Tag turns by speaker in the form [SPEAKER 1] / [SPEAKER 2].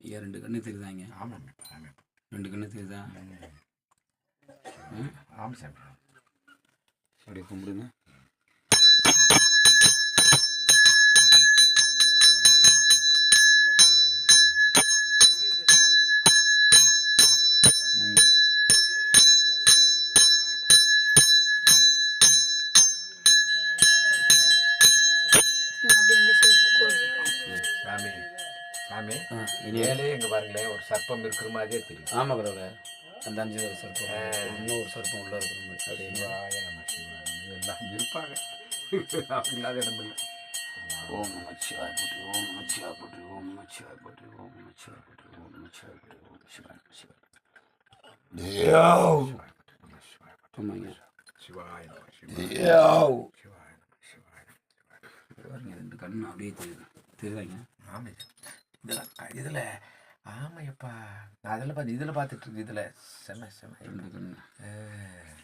[SPEAKER 1] ஐயா ரெண்டு கண்ணு தெரியுதாங்க?
[SPEAKER 2] ஆமாம்
[SPEAKER 1] ரெண்டு கண்ணு தெரியுதா?
[SPEAKER 2] ஆமாம் சாமி
[SPEAKER 1] அப்படியே கும்பிடுங்க.
[SPEAKER 2] சாமி சாமி மேலே இங்கே பாருங்களேன் ஒரு சர்ப்பம் இருக்கிற மாதிரியே தெரியும்
[SPEAKER 1] ஆமாம் கடவுளே அந்த அஞ்சு ஒரு சர்ப்பம் இன்னும் ஒரு சர்ப்பம் உள்ள இருக்கிற மாதிரி அப்படியே
[SPEAKER 2] சிவாய நம சிவாய எல்லாம் இருப்பாங்க அப்படில்லாத இடம் இல்லை
[SPEAKER 1] ஓம் நமச்சிவாய் போட்டு ஓம் நமச்சிவாய் போட்டு ஓம் நமச்சிவாய் போட்டு ஓம் நமச்சிவாய் போட்டு ஓம் நமச்சிவாய் போட்டு ஓம் சிவாய் சிவாய்
[SPEAKER 2] சிவாய சிவாய
[SPEAKER 1] ரெண்டு கண்ணு அப்படியே தெரியுது தெரியுதாங்க
[SPEAKER 2] ஆமாம் இதில் இதில் ஆமையப்பா நான் அதில் பார்த்து இதில் பார்த்துட்டு இருக்கு இதில். செம செம.